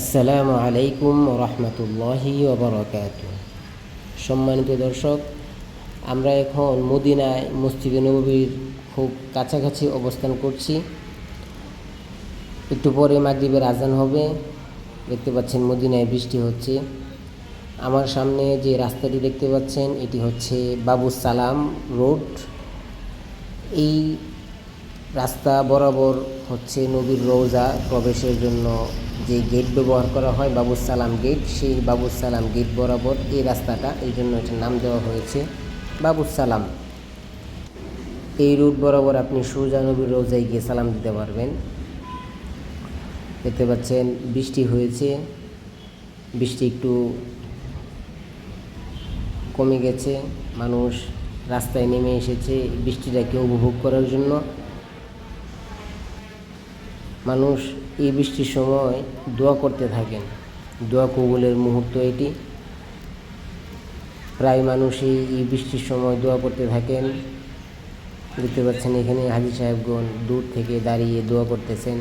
আসসালামু আলাইকুম রহমতুল্লাহি ওবরাকাত সম্মানিত দর্শক, আমরা এখন মদিনায় মসজিদে নবীর খুব কাছাকাছি অবস্থান করছি। একটু পরে মাগরিবের আজান হবে। দেখতে পাচ্ছেন মদিনায় বৃষ্টি হচ্ছে। আমার সামনে যে রাস্তাটি দেখতে পাচ্ছেন, এটি হচ্ছে বাবু সালাম রোড। এই রাস্তা বরাবর হচ্ছে নবীর রৌজা প্রবেশের জন্য যে গেট ব্যবহার করা হয় বাবুর সালাম গেট সেই বাবুর সালাম গেট বরাবর এই রাস্তাটা, এই জন্য এটার নাম দেওয়া হয়েছে বাবুর সালাম। এই রুট বরাবর আপনি সোজা নবীর রোজায় গিয়ে সালাম দিতে পারবেন। দেখতে পাচ্ছেন, বৃষ্টি হয়েছে, বৃষ্টি একটু কমে গেছে, মানুষ রাস্তায় নেমে এসেছে, বৃষ্টিটাকে উপভোগ করার জন্য। মানুষ এই বৃষ্টির সময় দোয়া করতে থাকেন। দোয়া কবুলের মুহূর্ত এটি। প্রায় মানুষই এই বৃষ্টির সময় দোয়া করতে থাকেন। দেখতে পাচ্ছেন এখানে হাজি সাহেবগণ দূর থেকে দাঁড়িয়ে দোয়া করতেছেন।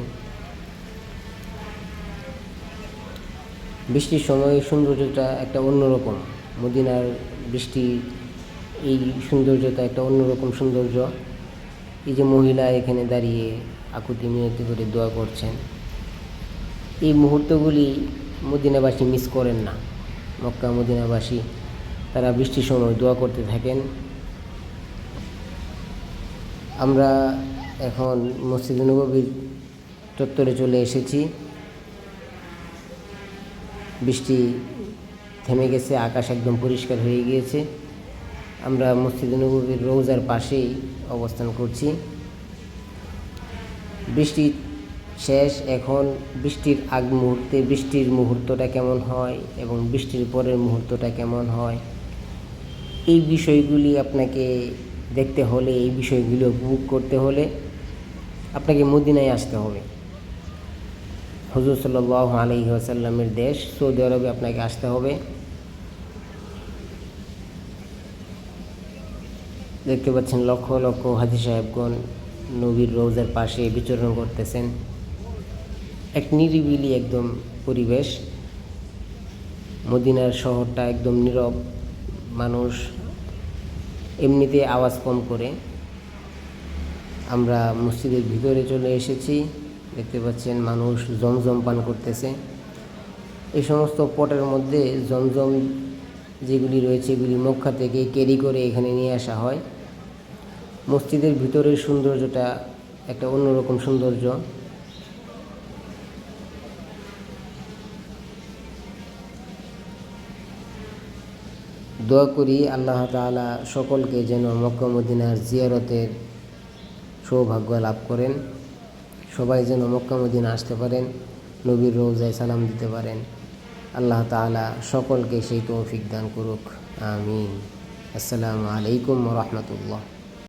বৃষ্টির সময় সৌন্দর্যটা একটা অন্যরকম। মদিনার বৃষ্টি, এই সৌন্দর্যটা একটা অন্যরকম সৌন্দর্য। এই যে মহিলা এখানে দাঁড়িয়ে আকুতি মিনতি করে দোয়া করছেন, এই মুহূর্তগুলি মদিনাবাসী মিস করেন না। মক্কা মদিনাবাসী, তারা বৃষ্টির সময় দোয়া করতে থাকেন। আমরা এখন মসজিদ নবীর চত্বরে চলে এসেছি। বৃষ্টি থেমে গেছে, আকাশ একদম পরিষ্কার হয়ে গিয়েছে। আমরা মসজিদ নবীর রোজার পাশেই অবস্থান করছি। বৃষ্টি শেষ, এখন বৃষ্টির আগ মুহূর্তে, বৃষ্টির মুহূর্তটা কেমন হয় এবং বৃষ্টির পরের মুহূর্তটা কেমন হয়, এই বিষয়গুলি আপনাকে দেখতে হলে, এই বিষয়গুলো উপভোগ করতে হলে আপনাকে মদিনায় আসতে হবে। হজুর সাল্লাহ আলহি আসাল্লামের দেশ সৌদি আরবে আপনাকে আসতে হবে। দেখতে পাচ্ছেন লক্ষ লক্ষ হাজি সাহেবগণ নবীর রোজার পাশে বিচরণ করতেছেন। এক নিরিবিলি একদম পরিবেশ। মদিনার শহরটা একদম নীরব মানুষ। এমনিতে আওয়াজ কম করে। আমরা মসজিদের ভিতরে চলে এসেছি। দেখতে পাচ্ছেন মানুষ জমজম পান করতেছে। এই সমস্ত পটের মধ্যে জমজম যেগুলি রয়েছে এগুলি মক্কা থেকে ক্যারি করে এখানে নিয়ে আসা হয়। মসজিদের ভিতরের সৌন্দর্যটা একটা অন্যরকম সৌন্দর্য। দোয়া করি আল্লাহ তালা সকলকে যেন মক্কা মদিনার জিয়ারতের সৌভাগ্য লাভ করেন। সবাই যেন মক্কা মদিনা আসতে পারেন, নবীর রোজায় সালাম দিতে পারেন। আল্লাহ তালা সকলকে সেই তৌফিক দান করুক আমিন। আসসালামু আলাইকুম রহমতুল্লাহ।